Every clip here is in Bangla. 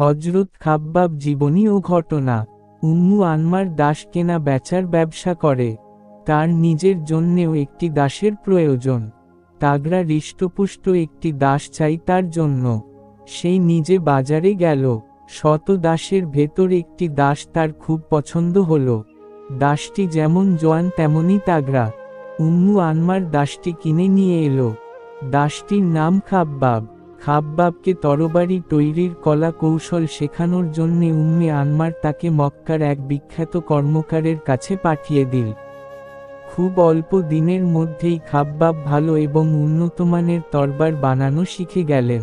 হজরত খাব্বাব জীবনী ও ঘটনা। উম্মু আনমার দাস কেনা বেচার ব্যবসা করে। তার নিজের জন্যেও একটি দাসের প্রয়োজন। তাগরা হৃষ্টপুষ্ট একটি দাস চাই তার জন্য। সেই নিজে বাজারে গেল। শত দাসের ভেতর একটি দাস তার খুব পছন্দ হল। দাসটি যেমন জোয়ান তেমনই তাগরা উম্মু আনমার দাসটি কিনে নিয়ে এলো। দাসটির নাম খাব্বাব। খাব্বাবকে তরবারি তৈরির কলা কৌশল শেখানোর জন্যে উম্মে আনমার তাকে মক্কার এক বিখ্যাত কর্মকারের কাছে পাঠিয়ে দিল। খুব অল্প দিনের মধ্যেই খাব্বাব ভালো এবং উন্নতমানের তরবার বানানো শিখে গেলেন।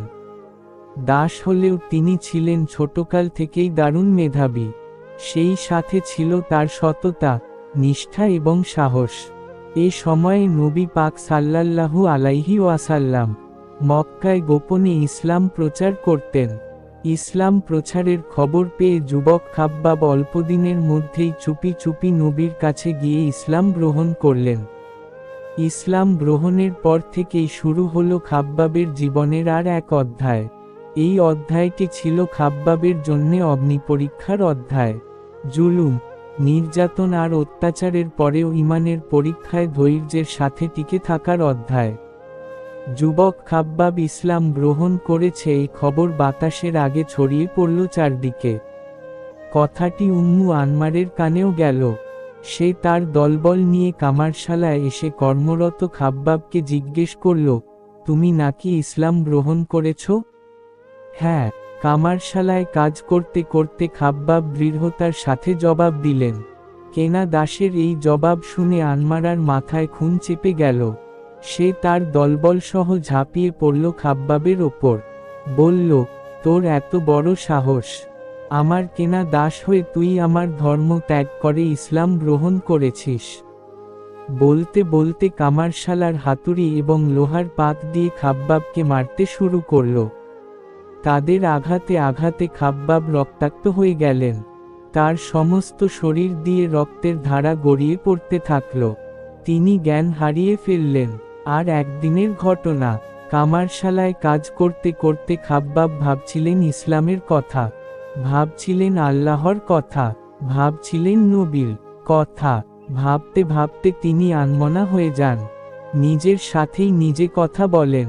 দাস হলেও তিনি ছিলেন ছোটকাল থেকেই দারুণ মেধাবী। সেই সাথে ছিল তার সততা, নিষ্ঠা এবং সাহস। এ সময়ে নবী পাক সাল্লাল্লাহু আলাইহি ওয়াসাল্লাম মক্কায় গোপনে ইসলাম প্রচার করতেন। ইসলাম প্রচারের খবর পেয়ে যুবক খাব্বাব অল্পদিনের মধ্যেই চুপি চুপি নবীর কাছে গিয়ে ইসলাম গ্রহণ করলেন। ইসলাম গ্রহণের পর থেকেই শুরু হল খাব্বাবের জীবনের আর এক অধ্যায়। এই অধ্যায়টি ছিল খাব্বাবের জন্যে অগ্নিপরীক্ষার অধ্যায়। জুলুম, নির্যাতন আর অত্যাচারের পরেও ইমানের পরীক্ষায় ধৈর্যের সাথে টিকে থাকার অধ্যায়। যুবক খাব্বাব ইসলাম গ্রহণ করেছে এই খবর বাতাসের আগে ছড়িয়ে পড়ল চারদিকে। কথাটি উম্মু আনমারের কানেও গেল। সে তার দলবল নিয়ে কামারশালায় এসে কর্মরত খাব্বাবকে জিজ্ঞেস করল, তুমি নাকি ইসলাম গ্রহণ করেছ? হ্যাঁ কামারশালায় কাজ করতে করতে খাব্বাব দৃঢ়তার সাথে জবাব দিলেন। কেনা দাসের এই জবাব শুনে আনমারার মাথায় খুন চেপে গেল। সে তার দলবল সহ ঝাঁপিয়ে পড়ল খাব্বাবের ওপর। বলল, তোর এত বড় সাহস। আমার কেনা দাস হয়ে তুই আমার ধর্ম ত্যাগ করে ইসলাম গ্রহণ করেছিস। বলতে বলতে কামারশালার হাতুড়ি এবং লোহার পাত দিয়ে খাব্বাবকে মারতে শুরু করল। তাদের আঘাতে আঘাতে খাব্বাব রক্তাক্ত হয়ে গেলেন। তার সমস্ত শরীর দিয়ে রক্তের ধারা গড়িয়ে পড়তে থাকল। তিনি জ্ঞান হারিয়ে ফেললেন। আর একদিনের ঘটনা। কামারশালায় কাজ করতে করতে খাব্বাব ভাবছিলেন ইসলামের কথা। ভাবছিলেন আল্লাহর কথা। ভাবছিলেন নবীর কথা। ভাবতে ভাবতে তিনি আনমনা হয়ে যান। নিজের সাথেই নিজে কথা বলেন।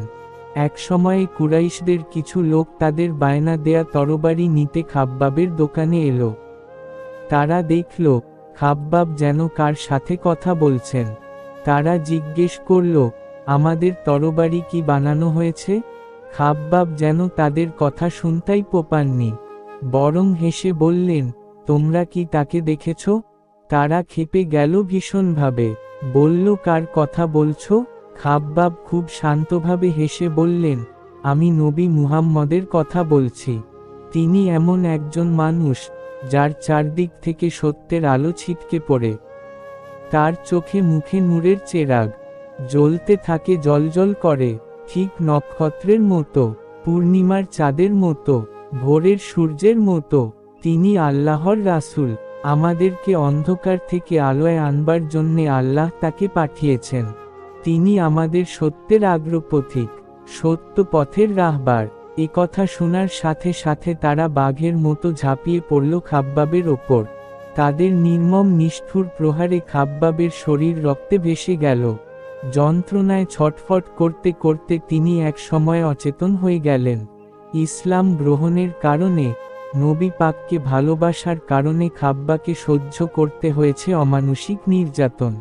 এক সময়ে কুরাইশদের কিছু লোক তাদের বায়না দেয়া তরবারি নিতে খাব্বাবের দোকানে এলো। তারা দেখল, খাব্বাব যেন কার সাথে কথা বলছেন। তারা জিজ্ঞেস করল আমাদের তরবারি কি বানানো হয়েছে? খাব্বাব যেন তাদের কথা শুনতাই পোপাননি। বরং হেসে বললেন, তোমরা কি তাকে দেখেছ? তারা খেপে গেল ভীষণভাবে। বলল, কার কথা বলছো? খাব্বাব খুব শান্তভাবে হেসে বললেন, আমি নবী মুহাম্মদের কথা বলছি। তিনি এমন একজন মানুষ, যার চারদিক থেকে সত্যের আলো ছিটকে পড়ে। তার চোখে মুখে নূরের চেরাগ। জ্বলতে থাকে জলজল করে, ঠিক নক্ষত্রের মতো, পূর্ণিমার চাঁদের মতো, ভোরের সূর্যের মতো, তিনি আল্লাহর রাসূল, আমাদেরকে অন্ধকার থেকে আলোয় আনবার জন্যে আল্লাহ তাকে পাঠিয়েছেন। তিনি আমাদের সত্যের আগ্রপথিক, সত্য পথের রাহবার, এ কথা শোনার সাথে সাথে তারা বাঘের মতো ঝাঁপিয়ে পড়ল খাব্বাবের ওপর। তাদের নির্মম নিষ্ঠুর প্রহারে খাব্বাবের শরীর রক্তে ভেসে গেল। যন্ত্রণায় ছটফট করতে করতে তিনি এক সময় অচেতন হয়ে গেলেন। ইসলাম গ্রহণের কারণে নবী পাককে ভালোবাসার কারণে খাব্বাকে সহ্য করতে হয়েছে অমানুষিক নির্যাতন।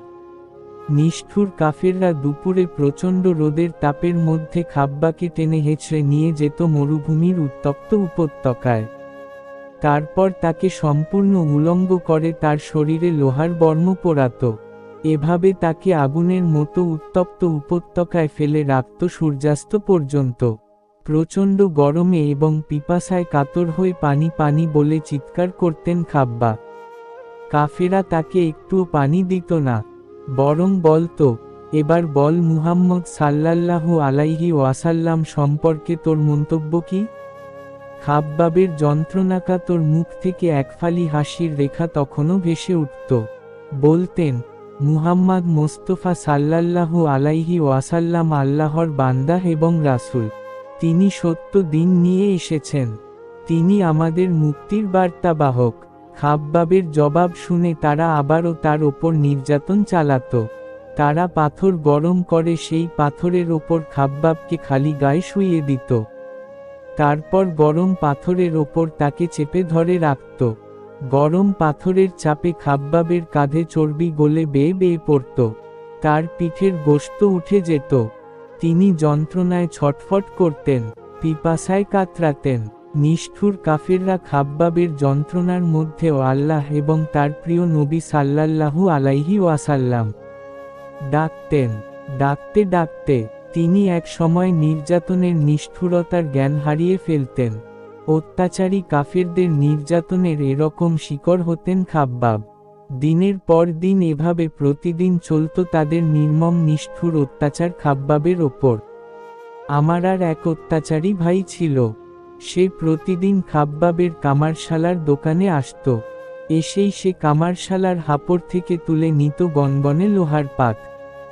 নিষ্ঠুর কাফেররা দুপুরে প্রচণ্ড রোদের তাপের মধ্যে খাব্বাকে টেনে হেঁচড়ে নিয়ে যেত মরুভূমির উত্তপ্ত উপত্যকায়। তারপর তাকে সম্পূর্ণ উলঙ্গ করে তার শরীরে লোহার বর্ম পোড়াত। এভাবে তাকে আগুনের মতো উত্তপ্ত উপত্যকায় ফেলে রাখত সূর্যাস্ত পর্যন্ত। প্রচণ্ড গরমে এবং পিপাসায় কাতর হয়ে পানি পানি বলে চিৎকার করতেন খাব্বা। কাফেরা তাকে একটুও পানি দিত না। বরং বলতো, এবার বল মুহাম্মদ সাল্লাল্লাহু আলাইহি ওয়াসাল্লাম সম্পর্কে তোর মন্তব্য কি? খাব্বাবের যন্ত্রণাকা তোর মুখ থেকে একফালি হাসির রেখা তখনও ভেসে উঠত। বলতেন মুহাম্মদ মোস্তফা সাল্লাল্লাহু আলাইহি ওয়াসাল্লাম আল্লাহর বান্দা এবং রাসূল। তিনি সত্য দিন নিয়ে এসেছেন। তিনি আমাদের মুক্তির বার্তাবাহক। খাব্বাবের জবাব শুনে তারা আবারও তার ওপর নির্যাতন চালাত। তারা পাথর গরম করে সেই পাথরের ওপর খাব্বাবকে খালি গায়ে শুইয়ে দিত। তারপর গরম পাথরের ওপর তাকে চেপে ধরে রাখত। গরম পাথরের চাপে খাব্বাবের কাঁধে চর্বি গলে বেয়ে বেয়ে পড়ত। তার পিঠের গোস্ত উঠে যেত। তিনি যন্ত্রণায় ছটফট করতেন, পিপাসায় কাতরাতেন। নিষ্ঠুর কাফেররা খাব্বাবের যন্ত্রণার মধ্যেও আল্লাহ এবং তার প্রিয় নবী সাল্লাল্লাহু আলাইহি ওয়াসাল্লাম ডাকতেন। ডাকতে ডাকতে তিনি এক সময় নির্যাতনের নিষ্ঠুরতার জ্ঞান হারিয়ে ফেলতেন। অত্যাচারী কাফেরদের নির্যাতনের এরকম শিকড় হতেন খাব্বাব। দিনের পর দিন এভাবে প্রতিদিন চলত তাদের নির্মম নিষ্ঠুর অত্যাচার খাব্বাবের ওপর। আমার আর এক অত্যাচারী ভাই ছিল। সে প্রতিদিন খাব্বাবের কামারশালার দোকানে আসত। এসেই সে কামারশালার হাপড় থেকে তুলে নিত গনগনে লোহার পাত।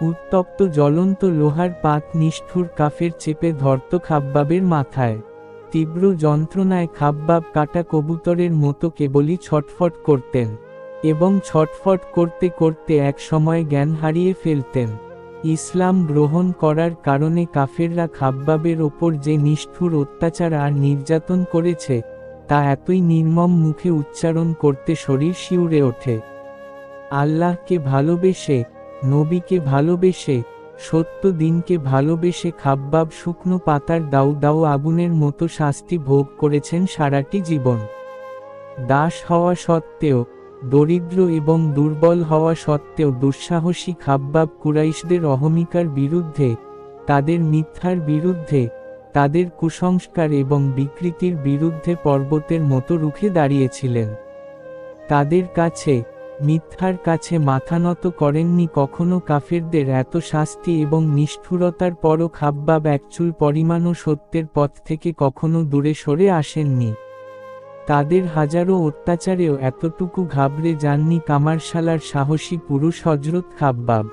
উত্তপ্ত জ্বলন্ত লোহার পাত নিষ্ঠুর কাফের চেপে ধরত খাব্বাবের মাথায়। তীব্র যন্ত্রণায় খাব্বাব কাটা কবুতরের মতো কেবলই ছটফট করতেন এবং ছটফট করতে করতে এক সময় জ্ঞান হারিয়ে ফেলতেন। ইসলাম গ্রহণ করার কারণে কাফেররা খাব্বাবের ওপর যে নিষ্ঠুর অত্যাচার আর নির্যাতন করেছে, তা এতই নির্মম মুখে উচ্চারণ করতে শরীর শিউরে ওঠে। আল্লাহকে ভালোবেসে, নবীকে ভালোবেসে সত্য দিনকে ভালোবেসে খাব্বাব শুকনো পাতার দাউ দাউ আগুনের মতো শাস্তি ভোগ করেছেন সারাটি জীবন। দাস হওয়া সত্ত্বেও, দরিদ্র এবং দুর্বল হওয়া সত্ত্বেও দুঃসাহসী খাব্বাব কুরাইশদের অহমিকার বিরুদ্ধে, তাদের মিথ্যার বিরুদ্ধে, তাদের কুসংস্কার এবং বিকৃতির বিরুদ্ধে পর্বতের মতো রুখে দাঁড়িয়েছিলেন। তাদের কাছে মিথ্যার কাছে মাথা নত করেননি কখনো কাফেরদের এত শাস্তি এবং নিষ্ঠুরতার পরও খাব্বাব একচুল পরিমাণও সত্যের পথ থেকে কখনো দূরে সরে আসেননি। তাদের হাজারো অত্যাচারেও এতটুকু ঘাবড়ে যাননি কামারশালার সাহসী পুরুষ হজরত খাব্বাব।